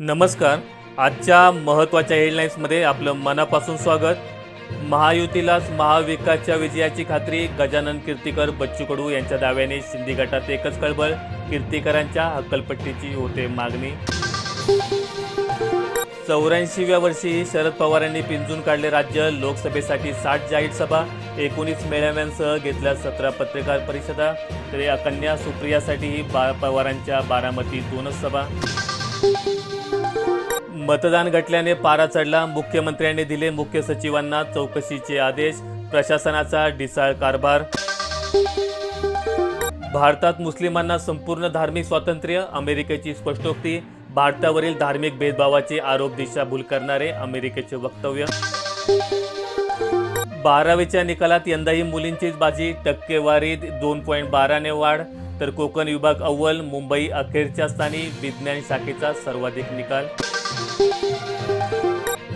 नमस्कार. आजच्या महत्त्वाच्या हेडलाईन्समध्ये आपलं मनापासून स्वागत. महायुतीलाच महाविकासच्या विजयाची खात्री गजानन कीर्तीकर बच्चू कडू यांच्या दाव्याने शिंदे गटात एकच कळबळ कीर्तीकरांच्या हक्कलपट्टीची होते मागणी. चौऱ्याऐंशीव्या वर्षी शरद पवारांनी पिंजून काढले राज्य लोकसभेसाठी साठ जाहीर सभा एकोणीस मेळाव्यांसह घेतल्या सतरा पत्रकार परिषदा. तरी कन्या सुप्रियासाठीही बा पवारांच्या बारामती दोनच सभा. मतदान घटल्याने पारा चढला. मुख्यमंत्र्यांनी दिले मुख्य सचिवांना चौकशीचे आदेश. प्रशासनाचा ढिसाळ कारभार. भारतात मुस्लिमांना संपूर्ण धार्मिक स्वातंत्र्य अमेरिकेची स्पष्टोक्ती. भारतावरील धार्मिक भेदभावाचे आरोप दिशाभूल करणारे अमेरिकेचे वक्तव्य. बारावीच्या निकालात यंदाही मुलींचीच बाजी टक्केवारीत दोन पॉईंट बाराने वाढ. तर कोकण विभाग अव्वल मुंबई अखेरच्या स्थानी विज्ञान शाखेचा सर्वाधिक निकाल.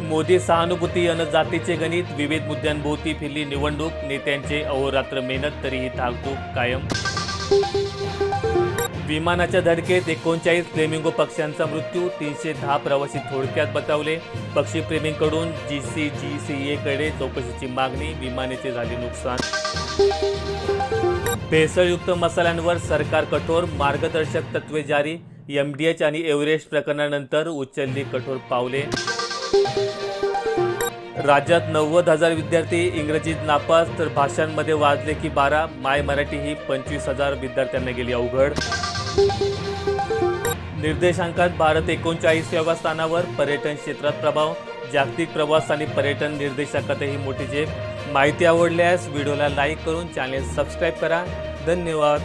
मोदी सहानुभूती अन जातीचे गणित विविध मुद्द्यांभोवती फिरली निवडणूक नेत्यांचे अहोरात्र मेहनत तरीही धाकधूक कायम. विमानाच्या धडकेत एकोणचाळीस फ्लेमिंगो पक्ष्यांचा मृत्यू तीनशे दहा प्रवासी थोडक्यात बचावले. पक्षीप्रेमींकडून जी सी जी सी एकडे चौकशीची मागणी विमानेचे झाले नुकसान. भेसळयुक्त मसाल्यांवर सरकार कठोर मार्गदर्शक तत्वे जारी. एमडीएच आणि एव्हरेस्ट प्रकरणानंतर उचलली कठोर पावले. राज्यात नव्वद हजार विद्यार्थी इंग्रजीत नापास तर भाषांमध्ये वाजले की बारा. माय मराठी ही पंचवीस हजार विद्यार्थ्यांना गेली अवघड. निर्देशांकात भारत एकोणचाळीसव्या स्थानावर पर्यटन क्षेत्रात प्रभाव जागतिक प्रवास आणि पर्यटन निर्देशांकातही मोठी झेप. माहिती आवडल्यास व्हिडिओला लाईक करून चॅनेल सबस्क्राईब करा. धन्यवाद.